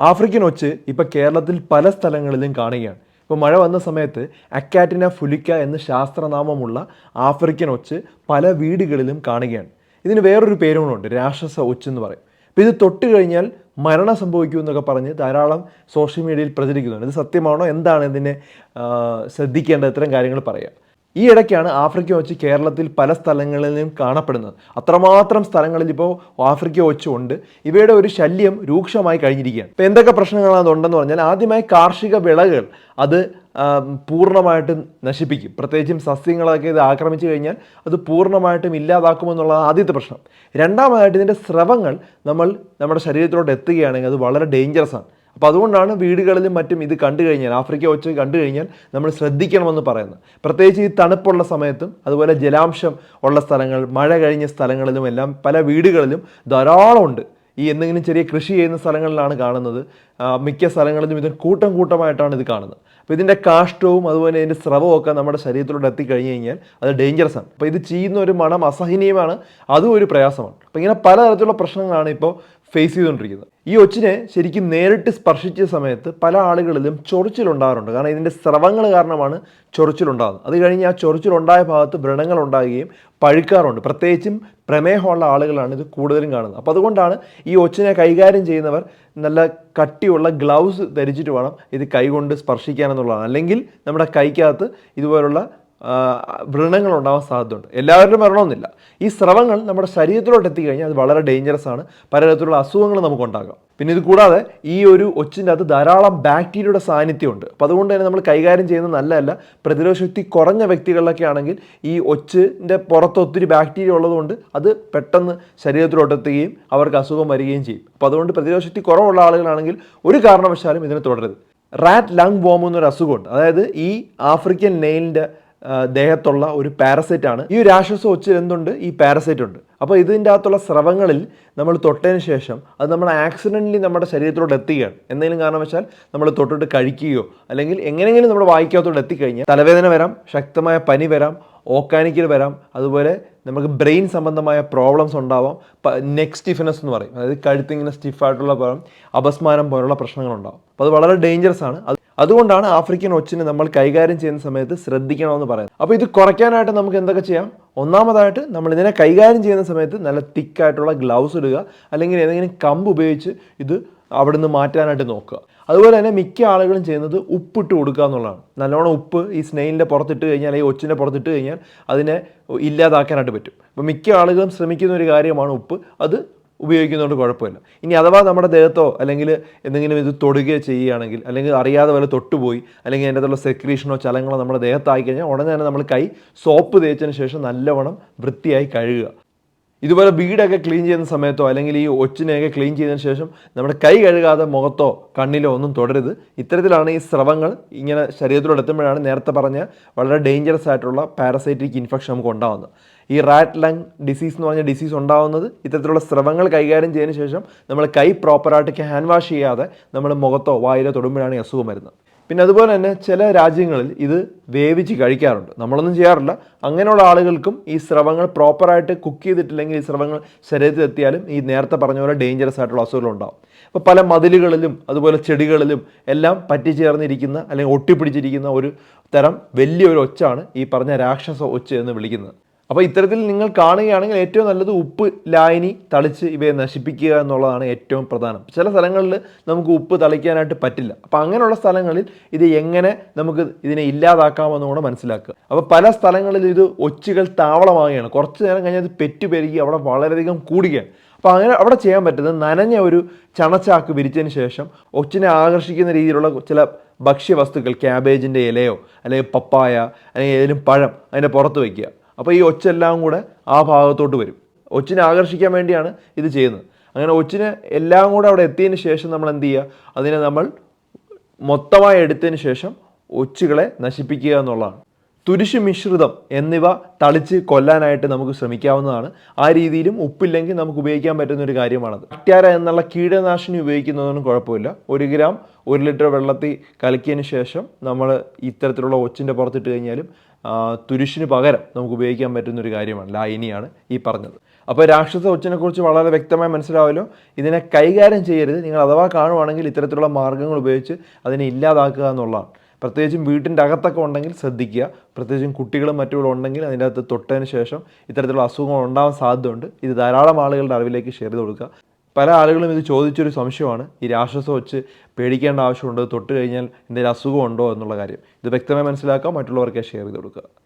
African ഒച്ച് ഇപ്പോൾ കേരളത്തിൽ പല സ്ഥലങ്ങളിലും കാണുകയാണ്. ഇപ്പോൾ മഴ വന്ന സമയത്ത് അക്കാറ്റിന ഫുലിക്ക എന്ന ശാസ്ത്രനാമമുള്ള ആഫ്രിക്കൻ ഒച്ച് പല വീടുകളിലും കാണുകയാണ്. ഇതിന് വേറൊരു പേരും കൂടെ രാക്ഷസ ഒച്ച് എന്ന് പറയും. അപ്പോൾ ഇത് തൊട്ട് കഴിഞ്ഞാൽ മരണം സംഭവിക്കും എന്നൊക്കെ പറഞ്ഞ് ധാരാളം സോഷ്യൽ മീഡിയയിൽ പ്രചരിക്കുന്നുണ്ട്. ഇത് സത്യമാണോ? എന്താണ് ഇതിനെ ശ്രദ്ധിക്കേണ്ട ഇത്തരം കാര്യങ്ങൾ പറയാം. ഈ ഇടയ്ക്കാണ് ആഫ്രിക്ക ഒച്ച് കേരളത്തിൽ പല സ്ഥലങ്ങളിലും കാണപ്പെടുന്നത്. അത്രമാത്രം സ്ഥലങ്ങളിൽ ഇപ്പോൾ ആഫ്രിക്ക ഒച്ച് ഉണ്ട്. ഇവയുടെ ഒരു ശല്യം രൂക്ഷമായി കഴിഞ്ഞിരിക്കുകയാണ്. ഇപ്പോൾ എന്തൊക്കെ പ്രശ്നങ്ങളാണ് ഉണ്ടെന്ന് പറഞ്ഞാൽ ആദ്യമായി കാർഷിക വിളകൾ അത് പൂർണമായിട്ടും നശിപ്പിക്കും. പ്രത്യേകിച്ചും സസ്യങ്ങളൊക്കെ ഇത് ആക്രമിച്ചു കഴിഞ്ഞാൽ അത് പൂർണമായിട്ടും ഇല്ലാതാക്കുമെന്നുള്ള ആദ്യത്തെ പ്രശ്നം. രണ്ടാമതായിട്ട് ഇതിന്റെ സ്രവങ്ങൾ നമ്മൾ നമ്മുടെ ശരീരത്തിലോട്ട് എത്തുകയാണെങ്കിൽ അത് വളരെ ഡേഞ്ചറസ് ആണ്. അപ്പോൾ അതുകൊണ്ടാണ് വീടുകളിലും മറ്റും ഇത് കണ്ടു കഴിഞ്ഞാൽ ആഫ്രിക്ക ഒച്ച കണ്ടു കഴിഞ്ഞാൽ നമ്മൾ ശ്രദ്ധിക്കണമെന്ന് പറയുന്നത്. പ്രത്യേകിച്ച് ഈ തണുപ്പുള്ള സമയത്തും അതുപോലെ ജലാംശം ഉള്ള സ്ഥലങ്ങൾ മഴ കഴിഞ്ഞ സ്ഥലങ്ങളിലും എല്ലാം പല വീടുകളിലും ധാരാളം ഉണ്ട്. ഈ എന്തെങ്കിലും ചെറിയ കൃഷി ചെയ്യുന്ന സ്ഥലങ്ങളിലാണ് കാണുന്നത്. മിക്ക സ്ഥലങ്ങളിലും ഇതിന് കൂട്ടം കൂട്ടമായിട്ടാണ് ഇത് കാണുന്നത്. അപ്പോൾ ഇതിന്റെ കാഷ്ടവും അതുപോലെ ഇതിന്റെ സ്രവവും ഒക്കെ നമ്മുടെ ശരീരത്തിലൂടെ എത്തിക്കഴിഞ്ഞ് കഴിഞ്ഞാൽ അത് ഡേഞ്ചറസ് ആണ്. അപ്പോൾ ഇത് ചെയ്യുന്ന ഒരു മണം അസഹനീയമാണ്. അതും ഒരു പ്രയാസമാണ്. അപ്പോൾ ഇങ്ങനെ പലതരത്തിലുള്ള പ്രശ്നങ്ങളാണ് ഇപ്പോൾ ഫേസ് ചെയ്തുകൊണ്ടിരിക്കുന്നത്. ഈ ഒച്ചിനെ ശരിക്കും നേരിട്ട് സ്പർശിച്ച സമയത്ത് പല ആളുകളിലും ചൊറിച്ചിലുണ്ടാകാറുണ്ട്. കാരണം ഇതിന്റെ സ്രവങ്ങൾ കാരണമാണ് ചൊറിച്ചിലുണ്ടാകുന്നത്. അത് കഴിഞ്ഞ് ആ ചൊറിച്ചിലുണ്ടായ ഭാഗത്ത് വ്രണങ്ങൾ ഉണ്ടാകുകയും പഴുക്കാറുണ്ട്. പ്രത്യേകിച്ചും പ്രമേഹമുള്ള ആളുകളാണ് ഇത് കൂടുതലും കാണുന്നത്. അപ്പോൾ അതുകൊണ്ടാണ് ഈ ഒച്ചിനെ കൈകാര്യം ചെയ്യുന്നവർ നല്ല കട്ടിയുള്ള ഗ്ലൗസ് ധരിച്ചിട്ട് വേണം ഇത് കൈകൊണ്ട് സ്പർശിക്കാനെന്നുള്ളതാണ് അല്ലെങ്കിൽ നമ്മുടെ കൈക്കകത്ത് ഇതുപോലുള്ള വ്രണങ്ങൾ ഉണ്ടാവാൻ സാധ്യതയുണ്ട്. എല്ലാവരുടെയും വരണമെന്നില്ല ഈ സ്രവങ്ങൾ നമ്മുടെ ശരീരത്തിലോട്ട് എത്തിക്കഴിഞ്ഞാൽ അത് വളരെ ഡേഞ്ചറസ് ആണ്. പലതരത്തിലുള്ള അസുഖങ്ങൾ നമുക്കുണ്ടാകാം. പിന്നെ ഇത് കൂടാതെ ഈ ഒരു ഒച്ചിന്റെ അത് ധാരാളം ബാക്ടീരിയയുടെ സാന്നിധ്യമുണ്ട്. അപ്പോൾ അതുകൊണ്ട് തന്നെ നമ്മൾ കൈകാര്യം ചെയ്യുന്നത് നല്ലതല്ല. പ്രതിരോധ ശക്തി കുറഞ്ഞ വ്യക്തികളിലൊക്കെ ആണെങ്കിൽ ഈ ഒച്ചിന്റെ പുറത്ത് ഒത്തിരി ബാക്ടീരിയ ഉള്ളതുകൊണ്ട് അത് പെട്ടെന്ന് ശരീരത്തിലോട്ട് എത്തുകയും അവർക്ക് അസുഖം വരികയും ചെയ്യും. അപ്പോൾ അതുകൊണ്ട് പ്രതിരോധ ശക്തി കുറവുള്ള ആളുകളാണെങ്കിൽ ഒരു കാരണവശാലും ഇതിനെ തുടരരുത്. റാറ്റ് ലങ് ബോം എന്നൊരു അസുഖമുണ്ട്. അതായത് ഈ ആഫ്രിക്കൻ നെയിലിന്റെ ദേഹത്തുള്ള ഒരു പാരസൈറ്റ് ആണ്. ഈ രാക്ഷസ ഒച്ചിൽ എന്തുണ്ട്? ഈ പാരസൈറ്റ് ഉണ്ട്. അപ്പോൾ ഇതിന്റെ അകത്തുള്ള സ്രവങ്ങളിൽ നമ്മൾ തൊട്ടതിന് ശേഷം അത് നമ്മൾ ആക്സിഡന്റലി നമ്മുടെ ശരീരത്തിലോട്ട് എത്തുകയാണ് എന്തെങ്കിലും കാരണവശാൽ നമ്മൾ തൊട്ടിട്ട് കഴിക്കുകയോ അല്ലെങ്കിൽ എങ്ങനെയെങ്കിലും നമ്മുടെ വായിക്കകത്തോട്ട് എത്തിക്കഴിഞ്ഞാൽ തലവേദന വരാം ശക്തമായ പനി വരാം ഓക്കാനിക്കൽ വരാം അതുപോലെ നമുക്ക് ബ്രെയിൻ സംബന്ധമായ പ്രോബ്ലംസ് ഉണ്ടാവാം. നെക്ക് സ്റ്റിഫ്നെസ് എന്ന് പറയും. അതായത് കഴുത്തിങ്ങനെ സ്റ്റിഫായിട്ടുള്ള പോലും അപസ്മാനം പോലുള്ള പ്രശ്നങ്ങളുണ്ടാവും. അപ്പോൾ അത് വളരെ ഡേഞ്ചറസ് ആണ്. അത് അതുകൊണ്ടാണ് ആഫ്രിക്കൻ ഒച്ചിനെ നമ്മൾ കൈകാര്യം ചെയ്യുന്ന സമയത്ത് ശ്രദ്ധിക്കണമെന്ന് പറയുന്നത്. അപ്പോൾ ഇത് കുറയ്ക്കാനായിട്ട് നമുക്ക് എന്തൊക്കെ ചെയ്യാം? ഒന്നാമതായിട്ട് നമ്മൾ ഇതിനെ കൈകാര്യം ചെയ്യുന്ന സമയത്ത് നല്ല തിക്കായിട്ടുള്ള ഗ്ലൗസ് ഇടുക. അല്ലെങ്കിൽ ഏതെങ്കിലും കമ്പ് ഉപയോഗിച്ച് ഇത് അവിടുന്ന് മാറ്റാനായിട്ട് നോക്കുക. അതുപോലെ തന്നെ മിക്ക ആളുകളും ചെയ്യുന്നത് ഉപ്പിട്ട് കൊടുക്കുക എന്നുള്ളതാണ്. നല്ലോണം ഉപ്പ് ഈ സ്നെയിലിന്റെ പുറത്തിട്ട് കഴിഞ്ഞാൽ ഈ ഒച്ചിന്റെ പുറത്തിട്ട് കഴിഞ്ഞാൽ അതിനെ ഇല്ലാതാക്കാനായിട്ട് പറ്റും. അപ്പോൾ മിക്ക ആളുകളും ശ്രമിക്കുന്ന ഒരു കാര്യമാണ് ഉപ്പ്. അത് ഉപയോഗിക്കുന്നതുകൊണ്ട് കുഴപ്പമില്ല. ഇനി അഥവാ നമ്മുടെ ദേഹത്തോ അല്ലെങ്കിൽ എന്തെങ്കിലും ഇത് തൊടുകയോ ചെയ്യുകയാണെങ്കിൽ അല്ലെങ്കിൽ അറിയാതെ വല്ല തൊട്ടുപോയി അല്ലെങ്കിൽ അതിന്റെ അകത്തുള്ള സെക്രീഷനോ ചലങ്ങളോ നമ്മുടെ ദേഹത്തായി കഴിഞ്ഞാൽ ഉടനെ തന്നെ നമ്മൾ കൈ സോപ്പ് തേച്ചതിന് ശേഷം നല്ലവണ്ണം വൃത്തിയായി കഴുകുക. ഇതുപോലെ വീടൊക്കെ ക്ലീൻ ചെയ്യുന്ന സമയത്തോ അല്ലെങ്കിൽ ഈ ഒച്ചിനെയൊക്കെ ക്ലീൻ ചെയ്തതിന് ശേഷം നമ്മുടെ കൈ കഴുകാതെ മുഖത്തോ കണ്ണിലോ ഒന്നും തുടരുത്. ഇത്തരത്തിലാണ് ഈ സ്രവങ്ങൾ ഇങ്ങനെ ശരീരത്തിലൂടെ എത്തുമ്പോഴാണ് നേരത്തെ പറഞ്ഞ വളരെ ഡേഞ്ചറസ് ആയിട്ടുള്ള പാരസൈറ്റിക് ഇൻഫെക്ഷൻ നമുക്ക് ഉണ്ടാകുന്നത് ഈ റാറ്റ് ലങ് ഡിസീസ് എന്ന് പറഞ്ഞ ഡിസീസ് ഉണ്ടാകുന്നത് ഇത്തരത്തിലുള്ള സ്രവങ്ങൾ കൈകാര്യം ചെയ്തതിന് ശേഷം നമ്മൾ കൈ പ്രോപ്പറായിട്ട് ഹാൻഡ് വാഷ് ചെയ്യാതെ നമ്മൾ മുഖത്തോ വായിലോ തൊടുമ്പോഴാണ് ഈ അസുഖം വരുന്നത്. പിന്നെ അതുപോലെ തന്നെ ചില രാജ്യങ്ങളിൽ ഇത് വേവിച്ച് കഴിക്കാറുണ്ട്. നമ്മളൊന്നും ചെയ്യാറില്ല. അങ്ങനെയുള്ള ആളുകൾക്കും ഈ സ്രവങ്ങൾ പ്രോപ്പറായിട്ട് കുക്ക് ചെയ്തിട്ടില്ലെങ്കിൽ ഈ സ്രവങ്ങൾ ശരീരത്തിൽ എത്തിയാലും ഈ നേരത്തെ പറഞ്ഞ പോലെ ഡേഞ്ചറസ് ആയിട്ടുള്ള അസുഖങ്ങൾ ഉണ്ടാവും. അപ്പോൾ പല മതിലുകളിലും അതുപോലെ ചെടികളിലും എല്ലാം പറ്റിച്ചേർന്നിരിക്കുന്ന അല്ലെങ്കിൽ ഒട്ടിപ്പിടിച്ചിരിക്കുന്ന ഒരു തരം വലിയൊരു ഒച്ചാണ് ഈ പറഞ്ഞ രാക്ഷസ ഒച്ച എന്ന് വിളിക്കുന്നത്. അപ്പോൾ ഇത്തരത്തിൽ നിങ്ങൾ കാണുകയാണെങ്കിൽ ഏറ്റവും നല്ലത് ഉപ്പ് ലായനി തളിച്ച് ഇവയെ നശിപ്പിക്കുക എന്നുള്ളതാണ് ഏറ്റവും പ്രധാനം. ചില സ്ഥലങ്ങളിൽ നമുക്ക് ഉപ്പ് തളിക്കാനായിട്ട് പറ്റില്ല. അപ്പോൾ അങ്ങനെയുള്ള സ്ഥലങ്ങളിൽ ഇത് എങ്ങനെ നമുക്ക് ഇതിനെ ഇല്ലാതാക്കാമെന്ന് കൂടെ മനസ്സിലാക്കുക. അപ്പോൾ പല സ്ഥലങ്ങളിൽ ഇത് ഒച്ചുകൾ താവളമാവുകയാണ്. കുറച്ച് നേരം കഴിഞ്ഞാൽ ഇത് പെറ്റുപെരുകി അവിടെ വളരെയധികം കൂടുകയാണ്. അപ്പോൾ അങ്ങനെ അവിടെ ചെയ്യാൻ പറ്റുന്നത് നനഞ്ഞ ഒരു ചണച്ചാക്ക് വിരിച്ചതിന് ശേഷം ഒച്ചിനെ ആകർഷിക്കുന്ന രീതിയിലുള്ള ചില ഭക്ഷ്യവസ്തുക്കൾ ക്യാബേജിന്റെ ഇലയോ അല്ലെങ്കിൽ പപ്പായ അല്ലെങ്കിൽ ഏതെങ്കിലും പഴം അതിന്റെ പുറത്ത് വയ്ക്കുക അപ്പോൾ ഈ ഒച്ചെല്ലാം കൂടെ ആ ഭാഗത്തോട്ട് വരും. ഒച്ചിനെ ആകർഷിക്കാൻ വേണ്ടിയാണ് ഇത് ചെയ്യുന്നത്. അങ്ങനെ ഒച്ചിന് എല്ലാം കൂടെ അവിടെ എത്തിയതിന് ശേഷം നമ്മൾ എന്ത് ചെയ്യുക? അതിനെ നമ്മൾ മൊത്തമായി എടുത്തതിന് ശേഷം ഒച്ചുകളെ നശിപ്പിക്കുക എന്നുള്ളതാണ്. തുരിശ് മിശ്രിതം എന്നിവ തളിച്ച് കൊല്ലാനായിട്ട് നമുക്ക് ശ്രമിക്കാവുന്നതാണ്. ആ രീതിയിലും ഉപ്പില്ലെങ്കിൽ നമുക്ക് ഉപയോഗിക്കാൻ പറ്റുന്ന ഒരു കാര്യമാണത്. അക്യാര എന്നുള്ള കീടനാശിനി ഉപയോഗിക്കുന്നതൊന്നും കുഴപ്പമില്ല. ഒരു ഗ്രാം ഒരു ലിറ്റർ വെള്ളത്തിൽ കലക്കിയതിന് ശേഷം നമ്മൾ ഇത്തരത്തിലുള്ള ഒച്ചിന്റെ പുറത്തിട്ട് കഴിഞ്ഞാലും തുരിശിന് പകരം നമുക്ക് ഉപയോഗിക്കാൻ പറ്റുന്ന ഒരു കാര്യമാണ് ലായനിയാണ് ഈ പറഞ്ഞത്. അപ്പോൾ രാക്ഷസ ഒച്ചനെക്കുറിച്ച് വളരെ വ്യക്തമായി മനസ്സിലാവല്ലോ. ഇതിനെ കൈകാര്യം ചെയ്യരുത്. നിങ്ങൾ അഥവാ കാണുവാണെങ്കിൽ ഇത്തരത്തിലുള്ള മാർഗങ്ങൾ ഉപയോഗിച്ച് അതിനെ ഇല്ലാതാക്കുക എന്നുള്ളതാണ്. പ്രത്യേകിച്ചും വീട്ടിന്റെ അകത്തൊക്കെ ഉണ്ടെങ്കിൽ ശ്രദ്ധിക്കുക. പ്രത്യേകിച്ചും കുട്ടികളും മറ്റും ഉണ്ടെങ്കിൽ അതിന്റെ അകത്ത് തൊട്ടതിന് ശേഷം ഇത്തരത്തിലുള്ള അസുഖങ്ങൾ ഉണ്ടാവാൻ സാധ്യതയുണ്ട്. ഇത് ധാരാളം ആളുകളുടെ അറിവിലേക്ക് ഷെയർ ചെയ്ത് കൊടുക്കുക. പല ആളുകളും ഇത് ചോദിച്ചൊരു സംശയമാണ്. ഈ രാക്ഷസം വെച്ച് പേടിക്കേണ്ട ആവശ്യമുണ്ട്. തൊട്ട് കഴിഞ്ഞാൽ എന്തെങ്കിലും അസുഖമുണ്ടോ എന്നുള്ള കാര്യം. ഇത് വ്യക്തമായി മനസ്സിലാക്കാം. മറ്റുള്ളവർക്ക് ഷെയർ ചെയ്ത് കൊടുക്കുക.